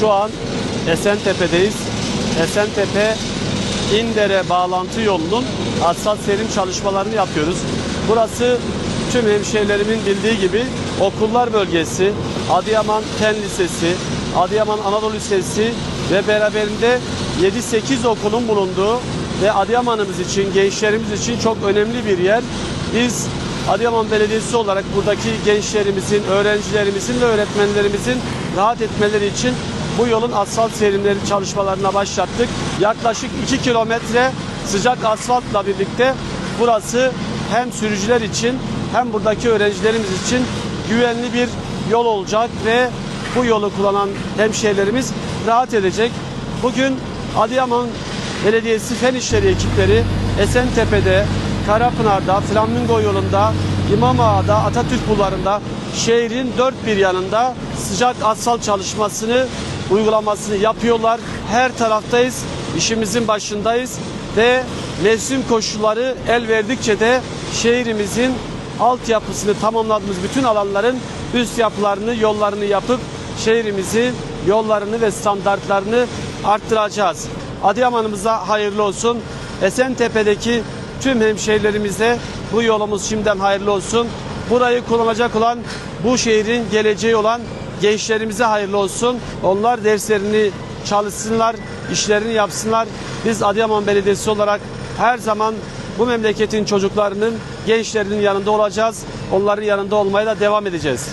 Şu an Esentepe'deyiz. Esentepe İndere bağlantı yolunun asfalt serim çalışmalarını yapıyoruz. Burası tüm hemşehrilerimin bildiği gibi okullar bölgesi, Adıyaman Fen Lisesi, Adıyaman Anadolu Lisesi ve beraberinde 7-8 okulun bulunduğu ve Adıyaman'ımız için, gençlerimiz için çok önemli bir yer. Biz Adıyaman Belediyesi olarak buradaki gençlerimizin, öğrencilerimizin ve öğretmenlerimizin rahat etmeleri için bu yolun asfalt serimleri çalışmalarına başlattık. Yaklaşık 2 kilometre sıcak asfaltla birlikte burası hem sürücüler için hem buradaki öğrencilerimiz için güvenli bir yol olacak ve bu yolu kullanan hemşehrilerimiz rahat edecek. Bugün Adıyaman Belediyesi Fen İşleri ekipleri Esentepe'de, Karapınar'da, Flamingo yolunda, İmamağa'da, Atatürk bulvarında şehrin dört bir yanında sıcak asfalt çalışmasını uygulamasını yapıyorlar. Her taraftayız, işimizin başındayız ve mevsim koşulları el verdikçe de şehrimizin altyapısını tamamladığımız bütün alanların üst yapılarını, yollarını yapıp şehrimizin yollarını ve standartlarını arttıracağız. Adıyaman'ımıza hayırlı olsun. Esentepe'deki tüm hemşehrilerimize bu yolumuz şimdiden hayırlı olsun. Burayı kullanacak olan bu şehrin geleceği olan gençlerimize hayırlı olsun. Onlar derslerini çalışsınlar, işlerini yapsınlar. Biz Adıyaman Belediyesi olarak her zaman bu memleketin çocuklarının, gençlerinin yanında olacağız. Onların yanında olmaya da devam edeceğiz.